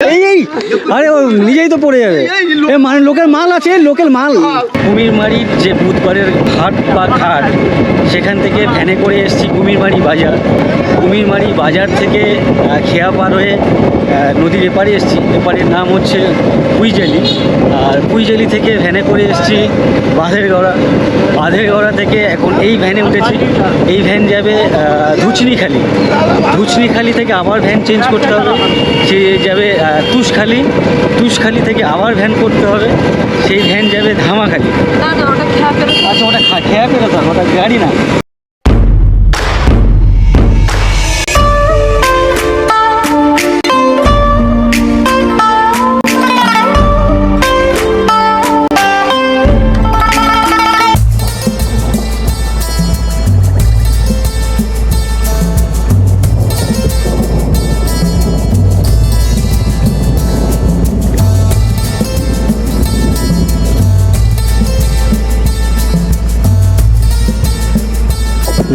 এই এই আরে ও নিজেই তো পড়ে যাবে। এ মানে লোকের মাল আছে লোকের মাল। কুমিরমারির যে বুধবারের হাট বা ঘাট সেখান থেকে ভ্যানে করে এসেছি কুমিরমারি বাজার। কুমিরমারি বাজার থেকে খেয়া পার হয়ে নদীর এপারে এসেছি। এপারের নাম হচ্ছে কুইজেলি। আর কুইজেলি থেকে ভ্যানে করে এসেছি বাঁধের গড়া বাঁধের গড়া থেকে এখন এই ভ্যানে উঠেছি। এই ভ্যান যাবে ধুচনিখালি। ধুচনিখালি থেকে আবার ভ্যান চেঞ্জ করতে হবে। সে যাবে আহ, তুষখালি তুষখালি থেকে আবার ভ্যান করতে হবে সেই ভ্যান যাবে ধামাখালি আচ্ছা ওটা খেয়া পেলে ওটা গাড়ি না।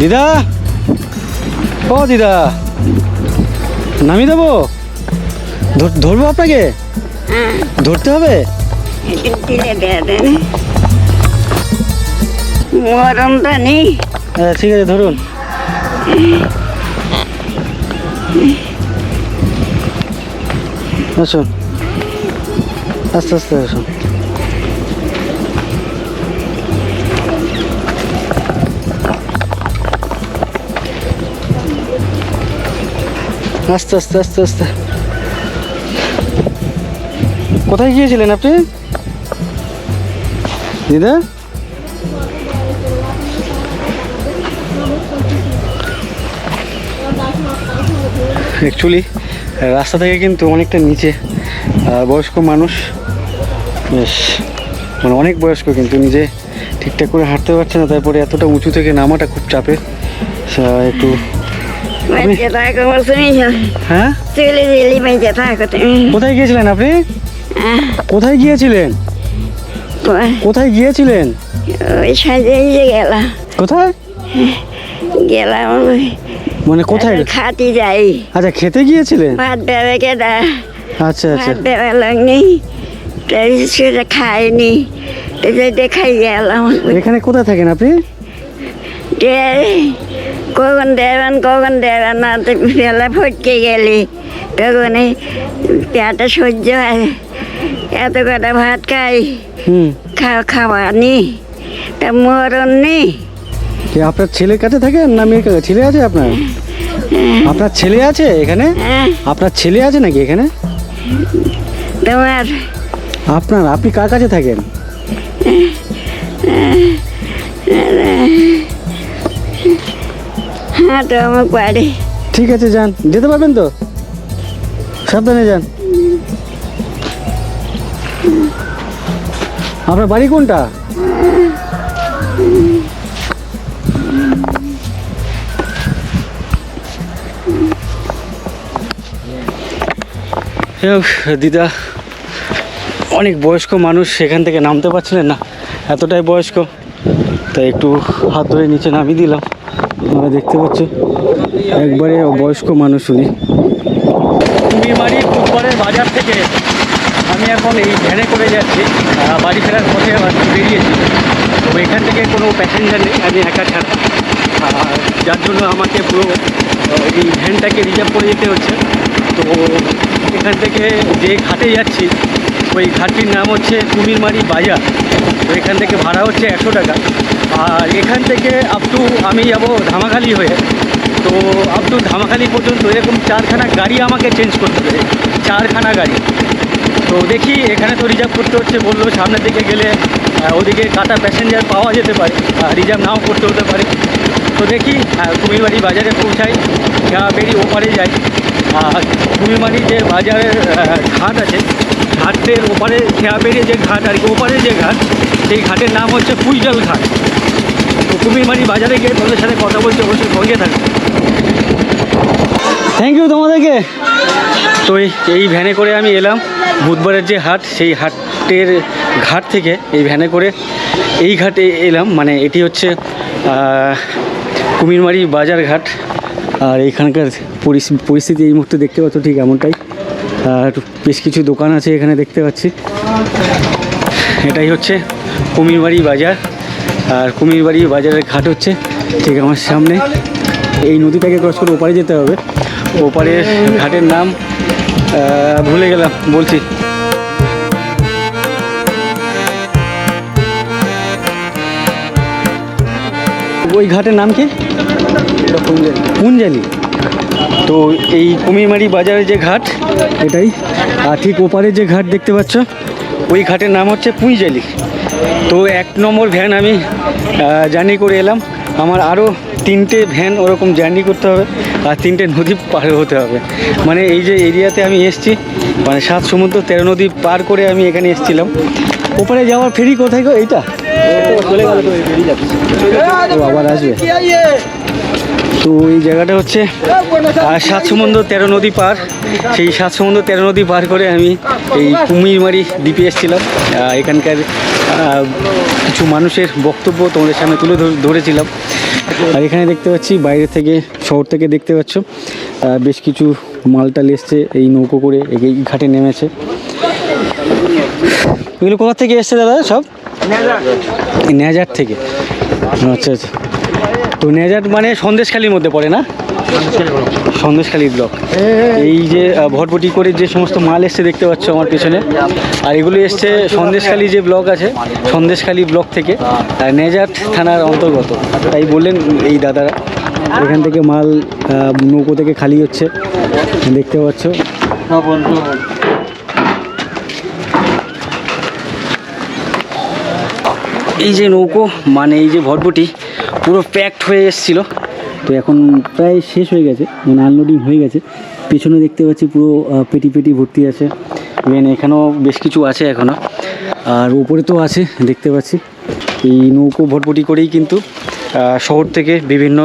দিদা? ও দিদা। নামিয়ে দেবো? ধরবো আপনাকে? ধরতে হবে? দিলে মরমটা নেই। হ্যাঁ ঠিক আছে ধরুন। আসুন। আস্তে আস্তে আসুন। আস্তে আস্তে আস্তে আস্তে। কোথায় গিয়েছিলেন আপনি? দিদা? অ্যাকচুয়ালি রাস্তা থেকে কিন্তু অনেকটা নিচে বয়স্ক মানুষ। বেশ মানে অনেক বয়স্ক কিন্তু নিজে ঠিকঠাক করে হাঁটতে পারছে না, তারপরে এতটা উঁচু থেকে নামাটা খুব চাপের। একটু হ্যাঁ কোথায় গিয়েছিলেন আপনি? কোথায় গিয়েছিলেন? কোথায়? গিয়েছিলেন? গেলাম কোথায়? গেলাম মানে কোথায়? খাতি যাই। আচ্ছা খেতে গিয়েছিলেন? ভাত দেবে কে আচ্ছা আচ্ছা। ভাত দেওয়া লাগনি। সেটা খাইনি। এটা খাই গেলাম। এখানে কোথায় থাকেন আপনি? কখন দেবেন কখন দেবেন না তো ফেলা ফটকে গেলি। তখন পেটে সহ্য হয়। এত কটা ভাত খাই। খাওয়া নি তা মরণ নি আপনার ছেলের কাছে থাকেন না মেয়ের কাছে? ছেলে আছে আপনার? আপনার ছেলে আছে এখানে? হ্যাঁ। আপনার ছেলে আছে নাকি এখানে? তোমার আপনার আপনি কার কাছে থাকেন? হাঁটো আমার ঠিক আছে, যান। যেতে পারবেন তো? সাবধানে যান। আপনার বাড়ি কোনটা? দিদা, অনেক বয়স্ক মানুষ সেখান থেকে নামতে পারছিলেন না। এতটাই বয়স্ক, তাই একটু হাত ধরে নিচে নামিয়ে দিলাম। তোমরা দেখতে পাচ্ছ একবারে বয়স্ক মানুষ উনি। কুমিরমারি বুধবারের বাজার থেকে আমি এখন এই ভ্যানে করে যাচ্ছি বাড়ি ফেরার পথে বেরিয়েছি। তো এখান থেকে কোনো প্যাসেঞ্জার নেই, আমি একা ছাড়া। যার জন্য আমাকে পুরো এই ভ্যানটাকে রিজার্ভ করে যেতে হচ্ছে। তো এখান থেকে যে ঘাটে যাচ্ছি, ওই ঘাটটির নাম হচ্ছে কুমিরমারি বাজার। তো এখান থেকে ভাড়া হচ্ছে একশো টাকা। আর এখান থেকে আপ টু আমি যাব ধামাখালি হয়ে। তো আপ টু ধামাখালি পর্যন্ত এরকম চারখানা গাড়ি আমাকে চেঞ্জ করতে হবে চারখানা গাড়ি। তো দেখি, এখানে তো রিজার্ভ করতে হচ্ছে বলল, সামনের দিকে গেলে ওদিকে কাটা প্যাসেঞ্জার পাওয়া যেতে পারে রিজার্ভ নাও করতে হতে পারে। তো দেখি কুমিরবাড়ি বাজারে পৌঁছাই, যা বেরিয়ে ওপারে যাই। আর কুমিরমারি যে বাজারের ঘাট আছে। ঘাটের ওপারে খেয়াবেড়ি যে ঘাট আর কি ওপারে যে ঘাট সেই ঘাটের নাম হচ্ছে কুইজল ঘাট। তো কুমিরমারি বাজারে গিয়ে তোমাদের সাথে কথা বলতে অবশ্যই সঙ্গে থাকবে থ্যাংক ইউ তোমাদেরকে। তো এই- ভ্যানে করে আমি এলাম বুধবারের যে হাট সেই হাটের ঘাট থেকে এই ভ্যানে করে এই ঘাটে এলাম। মানে এটি হচ্ছে কুমিরমারি বাজার ঘাট। আর এইখানকার পরিস্থিতি এই মুহূর্তে দেখতে পাচ্ছ ঠিক এমনটাই। আর বেশ কিছু দোকান আছে এখানে দেখতে পাচ্ছি। এটাই হচ্ছে কুমিরবাড়ি বাজার। আর কুমিরবাড়ি বাজারের ঘাট হচ্ছে ঠিক আমার সামনে। এই নদীটাকে ক্রস করে ওপারে যেতে হবে। ওপারের ঘাটের নাম ভুলে গেলাম বলছি। ওই ঘাটের নাম কি? পুঞ্জালি তো এই কুমিরমারি বাজারের যে ঘাট, এটাই। আর ঠিক ওপারে যে ঘাট দেখতে পাচ্ছ, ওই ঘাটের নাম হচ্ছে পুঁইজালি। তো এক নম্বর ভ্যান আমি জার্নি করে এলাম। আমার আরও তিনটে ভ্যান ওরকম জার্নি করতে হবে, আর তিনটে নদী পার হতে হবে। মানে এই যে এরিয়াতে আমি এসছি মানে সাত সমুদ্র, তেরো নদী পার করে আমি এখানে এসেছিলাম। ওপারে যাওয়ার ফেরি কোথায় গো? এইটা? আবার আসবে। তো এই জায়গাটা হচ্ছে আর সাত সমুদ্র তেরো নদী পার। সেই সাত সমুদ্র তেরো নদী পার করে আমি এই কুমিরমারি দ্বীপে এসেছিলাম। এখানকার কিছু মানুষের বক্তব্য তোমাদের সামনে তুলে ধর- ধরেছিলাম। আর এখানে দেখতে পাচ্ছি, বাইরে থেকে, শহর থেকে দেখতে পাচ্ছ বেশ কিছু মালটাল এসছে, এই নৌকো করে এই ঘাটে নেমেছে। এগুলো কোথা থেকে এসছে দাদা সব? নেজার থেকে। আচ্ছা আচ্ছা। তো নেজার মানে সন্দেশখালির মধ্যে পড়ে না? সন্দেশখালী ব্লক। এই যে ভটভটি করে যে সমস্ত মাল এসছে দেখতে পাচ্ছ আমার পেছনে। আর এগুলো এসছে সন্দেশখালী যে ব্লক আছে, সন্দেশখালী ব্লক থেকে নেজার থানার অন্তর্গত। তাই বললেন এই দাদারা। এখান থেকে মাল নৌকো থেকে খালি হচ্ছে। দেখতে পাচ্ছ। এই যে নৌকো মানে এই যে ভটভটি পুরো প্যাকড হয়ে এসেছিল। তো এখন প্রায় শেষ হয়ে গেছে মানে আনলোডিং হয়ে গেছে। পেছনে দেখতে পাচ্ছি পুরো পেটি পেটি ভর্তি আছে। ইভেন এখানেও বেশ কিছু আছে এখনও আর উপরে তো আছে, দেখতে পাচ্ছি। এই নৌকো ভটভটি করেই কিন্তু শহর থেকে বিভিন্ন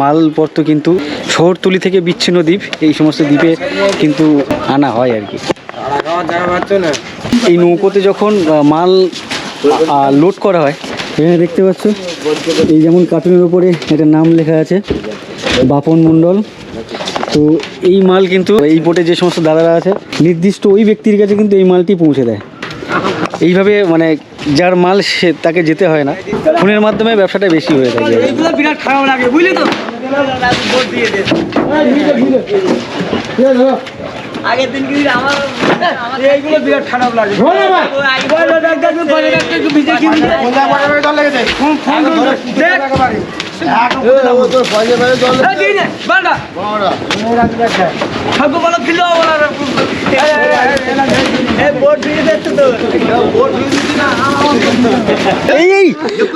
মালপত্র কিন্তু শহরতলি থেকে বিচ্ছিন্ন দ্বীপ, এই সমস্ত দ্বীপে কিন্তু আনা হয় আর কি। এই নৌকোতে যখন মাল লোড করা হয় এখানে দেখতে পাচ্ছ এই যেমন কার্টুনের উপরে একটা নাম লেখা আছে বাপন মণ্ডল তো এই মাল কিন্তু এই বোটে যে সমস্ত দাদারা আছে নির্দিষ্ট ওই ব্যক্তির কাছে কিন্তু এই মালটি পৌঁছে দেয় এইভাবে মানে যার মাল সে তাকে যেতে হয় না ফোনের মাধ্যমে ব্যবসাটা বেশি হয়ে থাকে বিরাট খারাপ লাগে বুঝলি তো আগের দিন কিন্তু আমার এইগুলো বিরাট খারাপ লাগে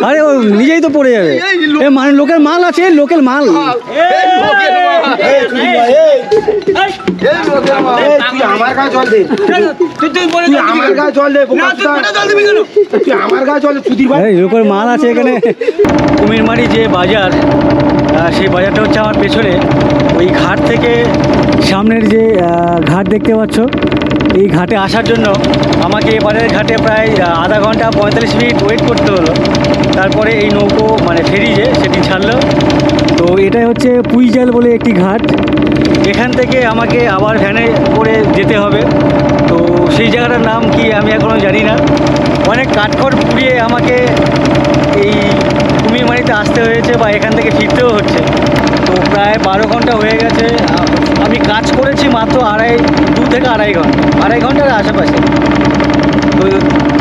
আরে নিজেই তো পড়ে যাবে মানে লোকের মাল আছে লোকের মাল আমার গায়ে জল দে। তুই তুই বলে তুই আমার গায়ে জল দে তুই কোথায় জল দিবি কেন? তুই আমার গায়ে জল দে সুধীর ভাই। মাল আছে এখানে। কুমিরমারি যে বাজার সেই বাজারটা হচ্ছে আমার পেছনে। ওই ঘাট থেকে সামনের যে ঘাট দেখতে পাচ্ছ, এই ঘাটে আসার জন্য আমাকে এবারের ঘাটে প্রায় আধা ঘণ্টা পঁয়তাল্লিশ মিনিট ওয়েট করতে হলো। তারপরে এই নৌকো মানে ফেরি যে, সেটি ছাড়লো। তো এটাই হচ্ছে পুইজাল বলে একটি ঘাট। এখান থেকে আমাকে আবার ভ্যানে করে যেতে হবে। তো সেই জায়গাটার নাম কি আমি এখনও জানি না। অনেক কাঠখড় পুড়িয়ে আমাকে এই কুমিরমারিতে আসতে হয়েছে বা এখান থেকে ফিরতেও হচ্ছে। তো প্রায় বারো ঘণ্টা হয়ে গেছে। আমি কাজ করেছি মাত্র আড়াই, দু থেকে আড়াই ঘণ্টা। আড়াই ঘণ্টার আশেপাশে। তো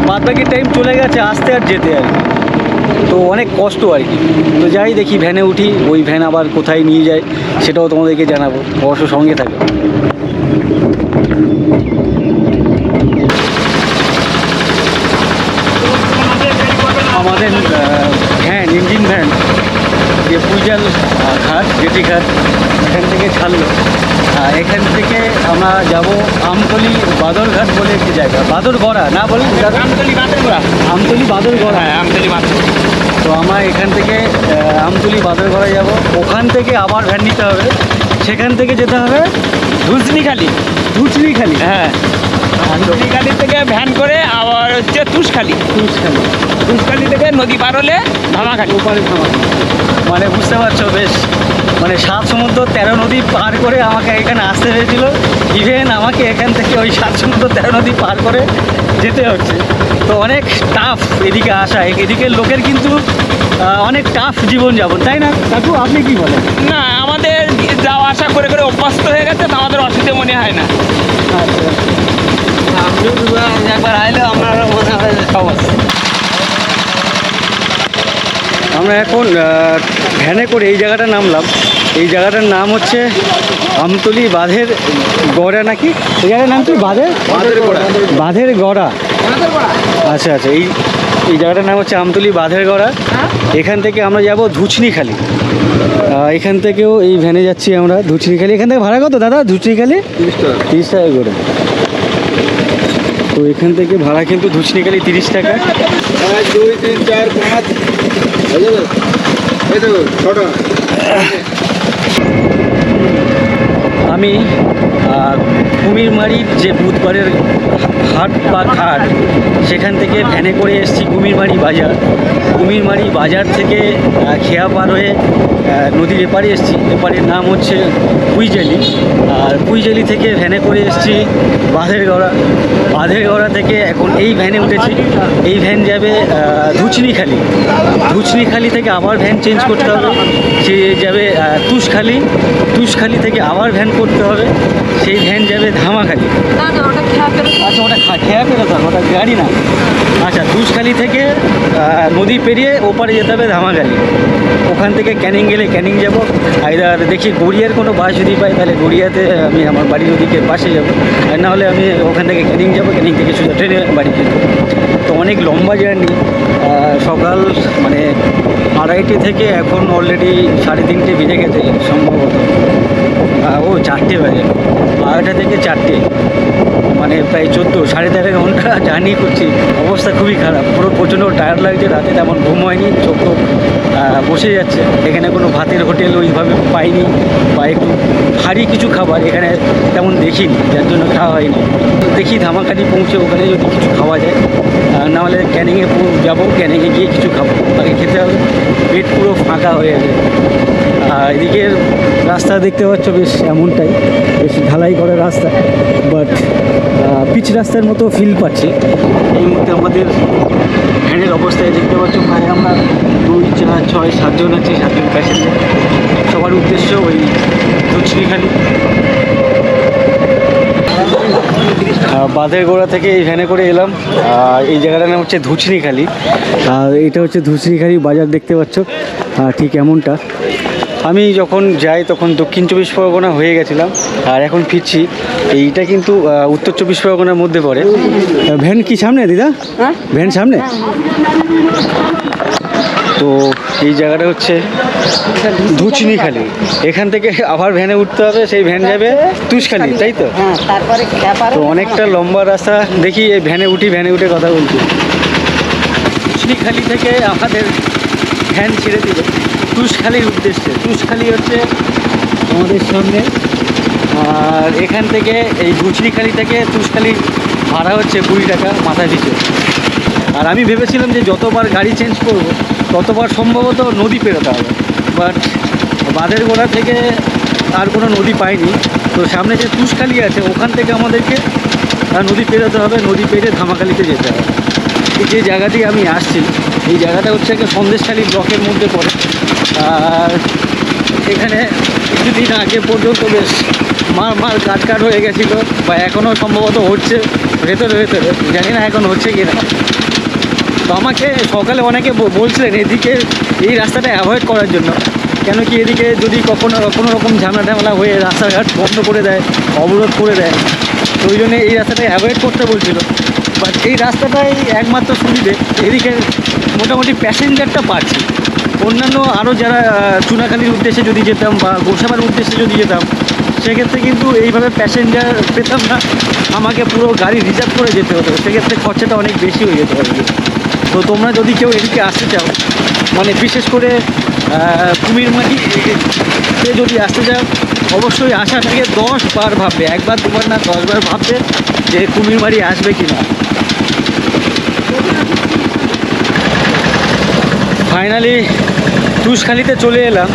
বাদ বাকি টাইম চলে গেছে, আসতে আর যেতে আর তো অনেক কষ্ট আর কি। তো যাই দেখি ভ্যানে উঠি, ওই ভ্যান আবার কোথায় নিয়ে যায়, সেটাও তোমাদেরকে জানাব। অবশ্য সঙ্গে থাকে আমাদের আহ, ভ্যান ইঞ্জিন ভ্যান আহ, ঘাট জেটি ঘাট এখান থেকে ছাড়লো। এখান থেকে আমরা যাব আমতলি বাদরঘাট বলে একটি জায়গা। বাদরগড়া না বলেন আমতলি বাদরগড়া আমতলি বাদরগড়া আমতলি তো আমরা এখান থেকে আমতলি বাদরগড়া যাব। ওখান থেকে আবার ভ্যান নিতে হবে। সেখান থেকে যেতে হবে ধুসনিখালি ধুসনিখালি হ্যাঁ। তুলিখালি থেকে ভ্যান করে আবার হচ্ছে তুষখালি। ধুসখালি তুষখালি থেকে নদী পার হলে ধামাখালি ওপারে থামা মানে বুঝতে পারছ বেশ। মানে সাত সমুদ্র তেরো নদী পার করে আমাকে এখানে আসতে হয়েছিল। ইভেন আমাকে এখান থেকে ওই সাত সমুদ্র তেরো নদী পার করে যেতে হচ্ছে। তো অনেক টাফ এদিকে আসা। এদিকের লোকের কিন্তু অনেক টাফ জীবনযাপন তাই না? কাকু আপনি কি বলেন? না আমাদের যাওয়া আসা করে করে অভ্যস্ত হয়ে গেছে তো আমাদের অসুবিধে মনে হয় না। একবার আইলে মনে হয় আমরা এখন ভ্যানে করে এই জায়গাটা নামলাম। এই জায়গাটার নাম হচ্ছে আমতলি বাঁধের গড়া নাকি? এই জায়গার নাম কি? বাঁধের? বাঁধের গড়া। আচ্ছা আচ্ছা এই এই জায়গাটার নাম হচ্ছে আমতলি বাঁধের গড়া। এখান থেকে আমরা যাব ধুচনিখালি। এখান থেকেও এই ভ্যানে যাচ্ছি আমরা ধুচনিখালি। এখান থেকে ভাড়া কত দাদা ধুচনিখালি? তিরিশ টাকা করে। তো এখান থেকে ভাড়া কিন্তু ধুচনিখালি তিরিশ টাকা। দুই, তিন, চার, পাঁচ। এই তো ছটা। আমি কুমিরমারির যে বুধবারের হাট বা ঘাট, সেখান থেকে ভ্যানে করে এসেছি কুমিরমারি বাজার। কুমিরমারি বাজার থেকে খেয়া পার হয়ে নদীর এপারে এসেছি। এপারের নাম হচ্ছে কুইজালি। আর কুইজালি থেকে ভ্যানে করে এসেছি বাঁধের গড়া থেকে এখন এই ভ্যানে উঠেছি। এই ভ্যান যাবে ধুচনিখালি। ধুচনিখালি থেকে আবার ভ্যান চেঞ্জ করতে হবে। সে যাবে তুষখালি। তুষখালি থেকে আবার ভ্যান করতে হবে সেই ভ্যান যাবে ধামাখালি। আচ্ছা ওটা খা- খেয়া পেরোতে হবে ওটা গাড়ি না। আচ্ছা তুষখালি থেকে নদী পেরিয়ে ওপারে যেতে হবে ধামাখালি। ওখান থেকে ক্যানিং গেলে ক্যানিং যাব। আইদার দেখি গড়িয়ার কোনো বাস যদি পাই তাহলে গড়িয়াতে আমি আমার বাড়ির ওদিকে পাশে যাব। আর না হলে আমি ওখান থেকে ক্যানিং যাব ক্যানিং থেকে সোজা ট্রেনে বাড়ি ফিরবো। তো অনেক লম্বা জার্নি। সকাল মানে আড়াইটে থেকে এখন অলরেডি সাড়ে তিনটে বেজে গেছে সম্ভবত। ও চারটে বাজে। বারোটা থেকে চারটে। মানে প্রায় চোদ্দ, সাড়ে তেরো ঘণ্টা জার্নি করছি। অবস্থা খুবই খারাপ। পুরো প্রচণ্ড টায়ার লাগছে, রাতে তেমন ঘুম হয়নি, চোখ বসে যাচ্ছে। এখানে কোনো ভাতের হোটেল ওইভাবে পাইনি, বা একটু ভারী কিছু খাবার এখানে তেমন দেখিনি, যার জন্য খাওয়া হয়নি। দেখি ধামাকাটি পৌঁছে ওখানে যদি কিছু খাওয়া যায়। নাহলে ক্যানিংয়ে যাব, ক্যানিংয়ে গিয়ে কিছু খাব। আগে খেতে হবে। পেট পুরো ফাঁকা হয়ে যাবে আর এদিকের রাস্তা দেখতে পাচ্ছ, বেশ এমনটাই, বেশ ঢালাই করা রাস্তা বাট পিচ রাস্তার মতো ফিল পাচ্ছি। এই মুহূর্তে আমাদের ভ্যানের অবস্থায় দেখতে পাচ্ছ ভাই আমরা দুই, চার, ছয়, সাতজন আছি, সাতজন প্যাসেঞ্জার সবার উদ্দেশ্য ওই দুচরিখালি বাঁধের গোড়া থেকে এই ভ্যানে করে এলাম। এই জায়গাটার নাম হচ্ছে ধুচনিখালি আর এটা হচ্ছে ধুচনিখালি বাজার দেখতে পাচ্ছ। ঠিক এমনটা। আমি যখন যাই তখন দক্ষিণ চব্বিশ পরগনা হয়ে গেছিলাম আর এখন ফিরছি। এইটা কিন্তু উত্তর চব্বিশ পরগনার মধ্যে পড়ে। ভ্যান কি সামনে দিদা? ভ্যান সামনে? তো এই জায়গাটা হচ্ছে ধুচনিখালি। এখান থেকে আবার ভ্যানে উঠতে হবে সেই ভ্যান যাবে তুষখালি তাই তো? হ্যাঁ তো অনেকটা লম্বা রাস্তা দেখি এই ভ্যানে উঠি ভ্যানে উঠে কথা বলছি। তুষখালি থেকে আমাদের ভ্যান ছেড়ে দিল তুষখালির উদ্দেশ্যে। তুষখালি হচ্ছে আমাদের সামনে। আর এখান থেকে, এই গুচনিখালি থেকে তুষখালি ভাড়া হচ্ছে কুড়ি টাকা মাথা পিছু আর আমি ভেবেছিলাম যে যতবার গাড়ি চেঞ্জ করব, ততবার সম্ভবত নদী পেরোতে হবে। বাট বাঁধের গোড়া থেকে আর কোনো নদী পাইনি। তো সামনে যে তুষখালি আছে, ওখান থেকে আমাদেরকে নদী পেরোতে হবে। নদী পেরিয়ে ধামাখালিতে যেতে হবে। যে জায়গাটি আমি আসছি এই জায়গাটা হচ্ছে একটা সন্দেশখালী ব্লকের মধ্যে পড়ে। আর এখানে কিছুদিন আগে পর্যন্ত বেশ মার মার কাট কাট হয়ে গেছিল বা এখনও সম্ভবত হচ্ছে, ভেতরে ভেতরে, জানি না এখন হচ্ছে কি না তো আমাকে সকালে অনেকে বলছিলেন এদিকে এই রাস্তাটা অ্যাভয়েড করার জন্য। কেন কি এদিকে যদি কখনো কোনো রকম ঝামেলা ঝামেলা হয়ে রাস্তাঘাট বন্ধ করে দেয়, অবরোধ করে দেয় তো ওই জন্য এই রাস্তাটা অ্যাভয়েড করতে বলছিল। বাট এই রাস্তাটাই একমাত্র সুবিধে। এদিকে মোটামুটি প্যাসেঞ্জারটা পাচ্ছি অন্যান্য আরও যারা চুনাখালির উদ্দেশ্যে যদি যেতাম বা গোসাবার উদ্দেশ্যে যদি যেতাম সেক্ষেত্রে কিন্তু এইভাবে প্যাসেঞ্জার পেতাম না। আমাকে পুরো গাড়ি রিজার্ভ করে যেতে হতো। সেক্ষেত্রে খরচাটা অনেক বেশি হয়ে যেতে পারে তো তোমরা যদি কেউ এদিকে আসতে চাও মানে বিশেষ করে আহ, কুমিরমাটি তে যদি আসতে চাও অবশ্যই আসার থেকে দশ বার ভাববে, একবার, দুবার না দশবার ভাববে যে কুমির বাড়ি আসবে কি না ফাইনালি তুষখালিতে চলে এলাম।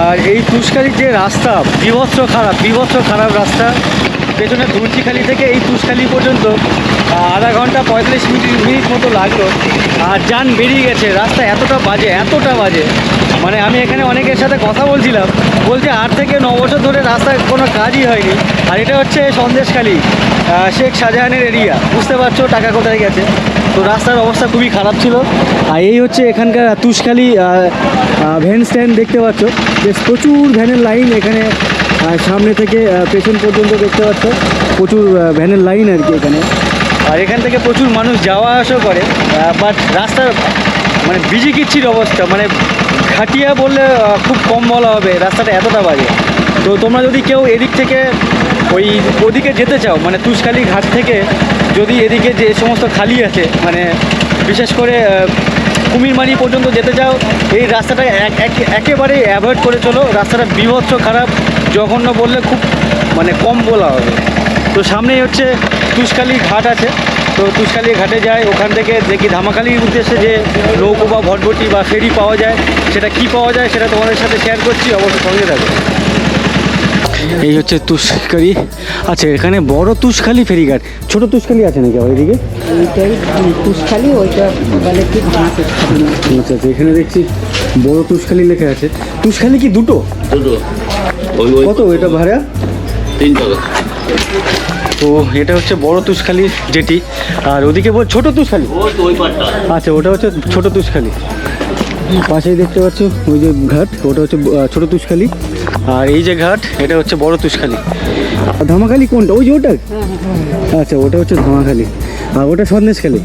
আর এই তুষখালির যে রাস্তা, বিভৎস খারাপ বিভৎস খারাপ রাস্তা, পেছনে ধুলচিখালি থেকে এই তুষখালি পর্যন্ত আধা ঘণ্টা পঁয়তাল্লিশ মিনিট মিনিট মতো লাগল। আর যান বেরিয়ে গেছে, রাস্তা এতটা বাজে এতটা বাজে। মানে আমি এখানে অনেকের সাথে কথা বলছিলাম, বলছে আট থেকে ন বছর ধরে রাস্তায় কোনো কাজই হয়নি। আর এটা হচ্ছে সন্দেশখালি শেখ শাহজাহানের এরিয়া। বুঝতে পারছ টাকা কোথায় গেছে? তো রাস্তার অবস্থা খুবই খারাপ ছিল। আর এই হচ্ছে এখানকার তুষখালি ভ্যান স্ট্যান্ড দেখতে পাচ্ছ। বেশ প্রচুর ভ্যানের লাইন এখানে সামনে থেকে পেছন পর্যন্ত দেখতে পাচ্ছ। প্রচুর ভ্যানের লাইন আর কি এখানে। আর এখান থেকে প্রচুর মানুষ যাওয়া আসা করে বাট রাস্তার মানে বিজি কিচ্ছির অবস্থা মানে খাটিয়া বললে খুব কম বলা হবে, রাস্তাটা এতটা বাজে। তো তোমরা যদি কেউ এদিক থেকে ওই ওদিকে যেতে চাও মানে তুষখালি ঘাট থেকে যদি এদিকে যে সমস্ত খালি আছে মানে বিশেষ করে কুমিরমারি পর্যন্ত যেতে চাও, এই রাস্তাটা এক- এক- একেবারেই অ্যাভয়েড করে চলো। রাস্তাটা বিভৎস খারাপ, জঘন্য বললে খুব মানে কম বলা হবে। তো সামনেই হচ্ছে তুষখালি ঘাট আছে। তো তুষখালি ঘাটে যায় ওখান থেকে দেখি ধামাখালির উদ্দেশ্যে যে নৌকো বা ভটভটি বা ফেরি পাওয়া যায় সেটা কি পাওয়া যায় সেটা তোমাদের সাথে শেয়ার করছি অবশ্যই সঙ্গে থাকো এই হচ্ছে তুষখালি আচ্ছা এখানে বড় তুষখালি ফেরিঘাট। ছোট তুষখালি আছে নাকি আবার এদিকে? ওইটা বলে কি আচ্ছা আচ্ছা এখানে দেখছি বড় তুষখালি লেখা আছে। তুষখালি কি দুটো? দুটো। ওই ওই কত এটা ভাড়া? তিন টাকা। তো এটা হচ্ছে বড় তুষখালি যেটি আর ওদিকে বল ছোট তুষখালি। আচ্ছা ওটা হচ্ছে ছোট তুষখালি। পাশেই দেখতে পাচ্ছ ওই যে ঘাট ওটা হচ্ছে ছোট তুষখালি। আর এই যে ঘাট এটা হচ্ছে বড় তুষখালি। আর ধামাখালি কোনটা? ওই যে ওটা? আচ্ছা ওটা হচ্ছে ধামাখালি। আর ওটা সন্দেশখালি।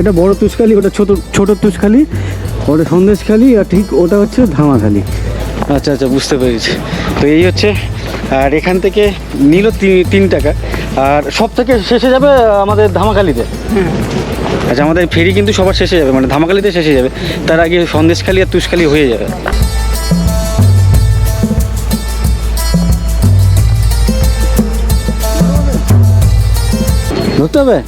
এটা বড় তুষখালি ওটা ছোট ছোট তুষখালি ওটা সন্দেশখালি আর ঠিক ওটা হচ্ছে ধামাখালি। আচ্ছা আচ্ছা বুঝতে পেরেছি। তো এই হচ্ছে আর এখান থেকে নিল তিন- টাকা। আর সব থেকে শেষে যাবে আমাদের ধামাখালিতে আচ্ছা আমাদের ফেরি কিন্তু সবার শেষে যাবে মানে ধামাখালিতে শেষে যাবে। তার আগে সন্দেশখালি আর তুষখালি হয়ে যাবে। ধরতে হবে?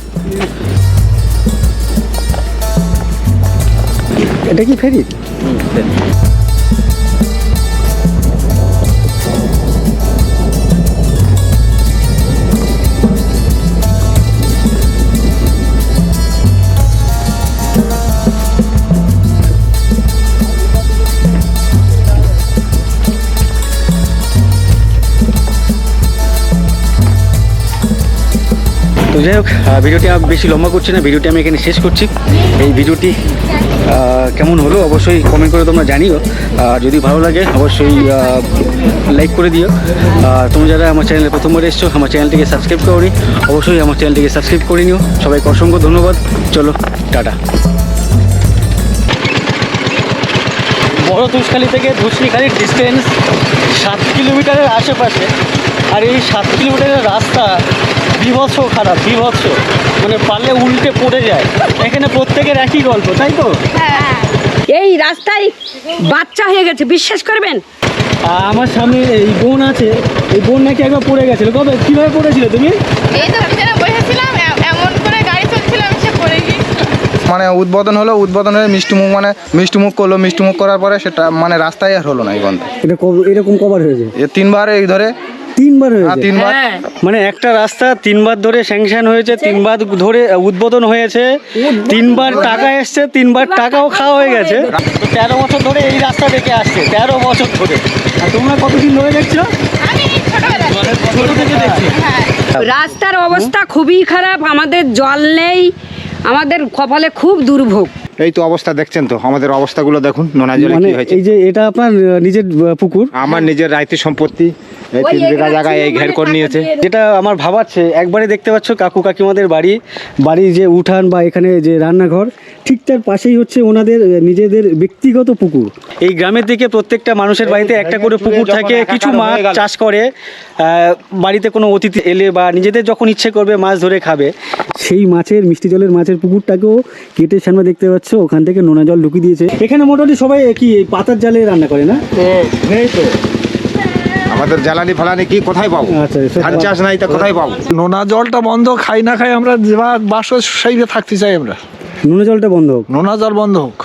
এটা কি ফেরি। তো যাই হোক ভিডিওটি বেশি লম্বা করছি না, ভিডিওটি আমি এখানে শেষ করছি। এই ভিডিওটি কেমন হলো অবশ্যই কমেন্ট করে তোমরা জানিও। যদি ভালো লাগে, অবশ্যই লাইক করে দিও। আর তোমরা যারা আমার চ্যানেলে প্রথমবার এসছো, আমার চ্যানেলটিকে সাবস্ক্রাইব করোনি, অবশ্যই আমার চ্যানেলটিকে সাবস্ক্রাইব করে নিও। সবাইকে অসংখ্য ধন্যবাদ। চলো, টাটা। বড় তুষখালি থেকে ধুসরিখালির ডিস্টেন্স সাত কিলোমিটারের আশেপাশে। আর এই সাত কিলোমিটারের রাস্তা বিভৎস খারাপ বিভৎস। মানে পারলে উল্টে পড়ে যায়। এখানে প্রত্যেকের একই গল্প তাই তো? এই রাস্তায় বাচ্চা হয়ে গেছে বিশ্বাস করবেন? আমার সামনে এই বোন আছে এই বোন নাকি একবার পড়ে গেছিল। কবে? কীভাবে পড়েছিল তুমি? এই তো পিছনে বসেছিলাম এমন করে গাড়ি চলছিল আমি সে পড়ে গিয়েছি। মানে উদ্বোধন হলো উদ্বোধন হয়ে মিষ্টি মুখ মানে মিষ্টি মুখ করল। মিষ্টি মুখ করার পরে সেটা মানে রাস্তায় আর হলো না এই বন্ধ এটা এরকম কবার হয়েছে? এ তিনবার এই ধরে তিনবার হ্যাঁ হয়েছে তিনবার মানে একটা রাস্তা তিনবার ধরে স্যাংশন হয়েছে তিনবার ধরে উদ্বোধন হয়েছে তিনবার টাকা এসছে তিনবার টাকাও খাওয়া হয়ে গেছে। তো তেরো বছর ধরে এই রাস্তা দেখে আসছে তেরো বছর ধরে। আর তোমরা কতদিন ধরে দেখছ? আমি ছোটবেলা ছোট থেকে দেখছি। হ্যাঁ। রাস্তার অবস্থা খুবই খারাপ আমাদের জল নেই আমাদের কপালে খুব দুর্ভোগ। এই তো অবস্থা দেখছেন তো আমাদের অবস্থাগুলো দেখুন নোনা জলে মানে কি হয়েছে। এই যে এটা আপনার নিজের পুকুর? আমার নিজের রাইতি সম্পত্তি এই তিন বিঘা জায়গায় এই ঘের করে নিয়েছে। যেটা আমার ভাবাচ্ছে একবারে দেখতে পাচ্ছ কাকু কাকিমাদের বাড়ি বাড়ির যে উঠান বা এখানে যে রান্নাঘর ঠিক তার পাশেই হচ্ছে ওনাদের নিজেদের ব্যক্তিগত পুকুর। এই গ্রামের দিকে প্রত্যেকটা মানুষের বাড়িতে একটা করে পুকুর থাকে কিছু মাছ চাষ করে বাড়িতে কোনো অতিথি এলে বা নিজেদের যখন ইচ্ছে করবে মাছ ধরে খাবে সেই মাছের মিষ্টি জলের মাছের পুকুরটাকেও কেটে সামনে দেখতে পাচ্ছ। ওখান থেকে নোনা জল ঢুকিয়ে দিয়েছে। এখানে মোটামুটি সবাই কি এই পাতার জালে রান্না করে না? এই তো। আমাদের জ্বালানি ফালানি কি কোথায় পাবো? আচ্ছা, ধান চাষ নাই তা কোথায় পাবো? নোনা জলটা বন্ধ খাই না খাই আমরা বা- বাস সেই থাকতে চাই আমরা। নোনা জলটা বন্ধ হোক। নোনা জল বন্ধ হোক।